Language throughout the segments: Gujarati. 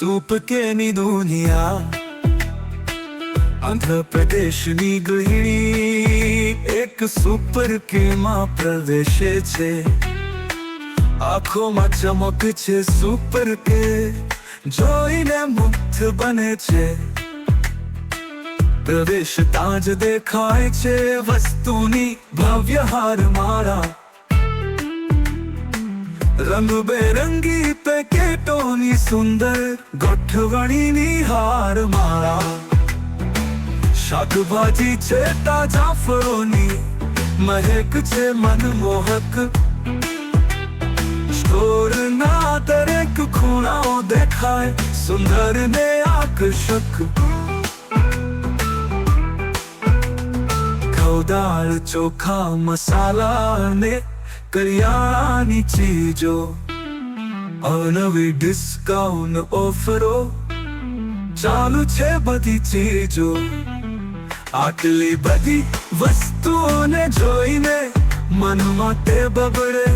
સૂપ કેની દુનિયા આંધ્રપ્રદેશની ગૃહિણી એક સુપર કેમાં પ્રવેશે છે આંખોમાં ચમક છે સુપર કે જોઈને મુગ્ધ બને છે પ્રવેશતા જ દેખાય છે વસ્તુની ભવ્ય હાર માળા રંગબેરંગી પેકેટોની સુંદર ગોઠવણીની હાર માળા શાકભાજી છે તાજા ફળોની મહેક છે મનમોહક સ્ટોરના દરેક ખૂણાઓ દેખાય સુંદર ને આકર્ષક ખવદાળ ચોખા મસાલા અને કરિયાણાની ચીજો અવનવી ડિસ્કાઉન્ટ ઓફરો ચાલુ છે બધી ચીજો આટલી બધી વસ્તુઓને જોઈને મનમાં તે બબડે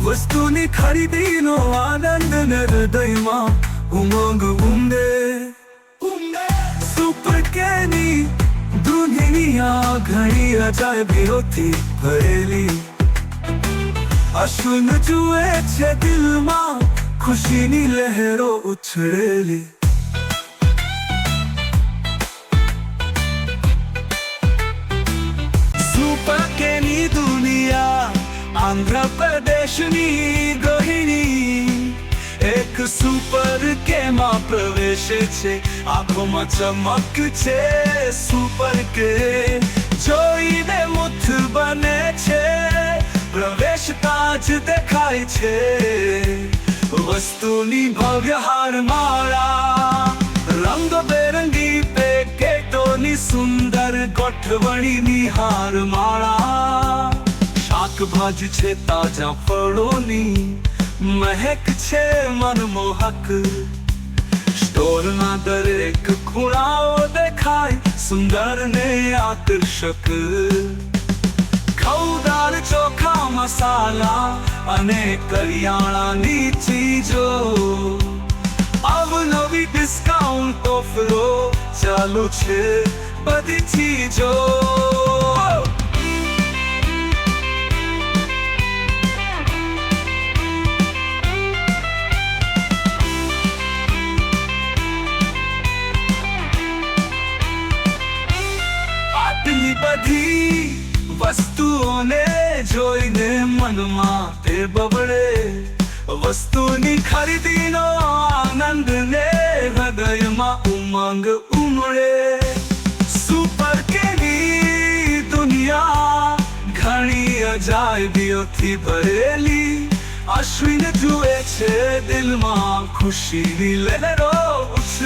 વસ્તુની ખરીદીનો આનંદ ને હૃદયમાં ઉમંગ દુનિયા ઘણી અજાયબીઓથી ભરેલી અશ્વિન જુએ છે દિલમાં ખુશીની લહેરો ઉછળેલી સુપર કેની દુનિયા આંધ્રપ્રદેશની ગૃહિણી પ્રવેશે છે આંખોમાં ચમક છે સુપર કે જોઈને મુથ બને છે પ્રવેશતા જ દેખાય છે વસ્તુની ભવ્ય હાર માળા રંગબેરંગી પેકેટોની સુંદર ગોઠવણીની હાર માળા શાકભાજી છે તાજા ફળોની મહેક છે મનમોહક સ્ટોરના દરેક ખૂણાઓ દેખાય સુંદર ને આકર્ષક ખૌદાર ચોખા મસાલા અને કરિયાણાની ચીજો અવનવી ડિસ્કાઉન્ટ ઓફરો ચાલુ છે બધી ચીજો બધી વસ્તુઓને જોઈને મનમાં તે બબડે વસ્તુની ખરીદીનો આનંદ ને હૃદયમાં ઉમંગ ઉમળે સુપર કેની દુનિયા ઘણી અજાયબીઓથી ભરેલી અશ્વિન જુએ છે દિલમાં ખુશીની લહેરો ઉછરેલી